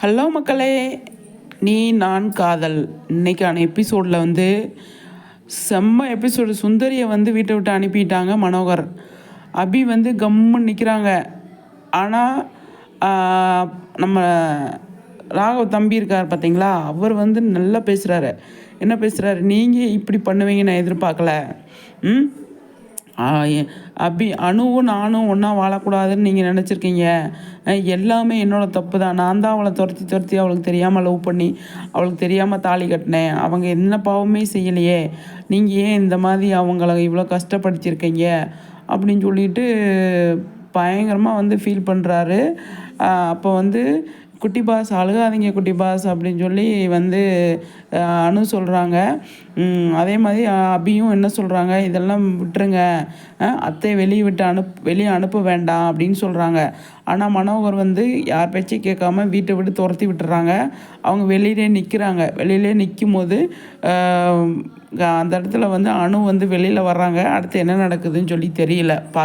Hello மக்களே நீ நான் காதல். இன்னைக்கான எபிசோடில் வந்து செம்ம எபிசோடு சுந்தரியை வந்து வீட்டை விட்டு அனுப்பிட்டாங்க மனோகர். அபி வந்து கம்முன்னு நிற்கிறாங்க ஆனால் நம்ம ராகவ் தம்பி இருக்கார் பார்த்தீங்களா அவர் வந்து நல்லா பேசுகிறாரு என்ன பேசுகிறாரு நீங்கள் இப்படி பண்ணுவீங்க நான் எதிர்பார்க்கல. ம்? அபி அணுவும் நானும் ஒன்றா வாழக்கூடாதுன்னு நீங்கள் நினச்சிருக்கீங்க. எல்லாமே என்னோடய தப்பு தான் நான் தான் அவளை துரத்தி துரத்தி அவளுக்கு தெரியாமல் லவ் பண்ணி அவளுக்கு தெரியாமல் தாலி கட்டினேன். அவங்க என்ன பாவமே செய்யலையே. நீங்கள் ஏன் இந்த மாதிரி அவங்கள இவ்வளோ கஷ்டப்படுத்தியிருக்கீங்க? அப்படின்னு சொல்லிட்டு பயங்கரமாக வந்து ஃபீல் பண்ணுறாரு அப்போ வந்து குட்டி பாஸ் அழுகாதீங்க குட்டி பாஸ் அப்படின்னு சொல்லி வந்து அனு சொல்கிறாங்க அதே மாதிரி அபியும் என்ன சொல்கிறாங்க இதெல்லாம் விட்டுருங்க. அத்தை வெளியே விட்டு அனுப் வெளியே அனுப்ப வேண்டாம் அப்படின்னு சொல்கிறாங்க ஆனால் மனோகர் வந்து யார் பேச்சையும் கேட்காம வீட்டை விட்டு துரத்தி விட்டுறாங்க. அவங்க வெளியிலே நிற்கிறாங்க வெளியிலே நிற்கும் போது அந்த இடத்துல வந்து அணு வந்து வெளியில் வர்றாங்க. அடுத்து என்ன நடக்குதுன்னு சொல்லி தெரியல. பா